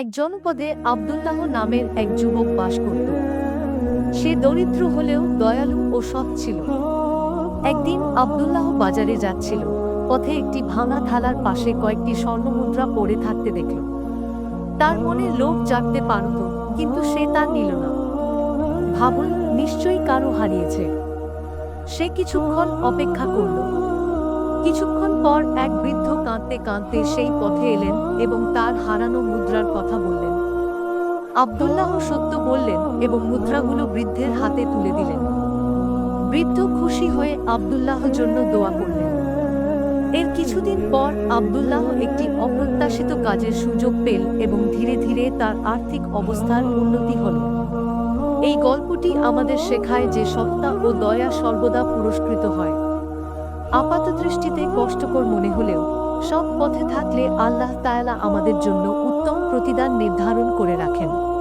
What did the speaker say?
এক জনপদে আবদুল্লাহ নামের এক যুবক বাস করত। সে দরিদ্র হলেও দয়ালু ও সৎ ছিল। একদিন আবদুল্লাহ বাজারে যাচ্ছিল। পথে একটি ভাঙা থালার পাশে কয়েকটি স্বর্ণমুদ্রা পড়ে থাকতে দেখল। তার মনে লোভ জাগতে পারত, কিন্তু সে তা নিল না। ভাবল, নিশ্চয়ই কারও হারিয়েছে। সে কিছুক্ষণ অপেক্ষা করল। কিছুক্ষণ পর এক বৃদ্ধ কাঁদতে কাঁদতে সেই পথে এলেন এবং তার হারানো মুদ্রার কথা বললেন। আবদুল্লাহ সত্য বললেন এবং মুদ্রাগুলো বৃদ্ধের হাতে তুলে দিলেন। বৃদ্ধ খুশি হয়ে আবদুল্লাহ জন্য দোয়া করলেন। এর কিছুদিন পর আবদুল্লাহ একটি অপ্রত্যাশিত কাজের সুযোগ পেল এবং ধীরে ধীরে তার আর্থিক অবস্থার উন্নতি হল। এই গল্পটি আমাদের শেখায় যে সত্তা ও দয়া সর্বদা পুরস্কৃত হয়। আপাত দৃষ্টিতে কষ্টকর মনে হলেও সব পথে থাকলে আল্লাহ তায়ালা আমাদের জন্য উত্তম প্রতিদান নির্ধারণ করে রাখেন।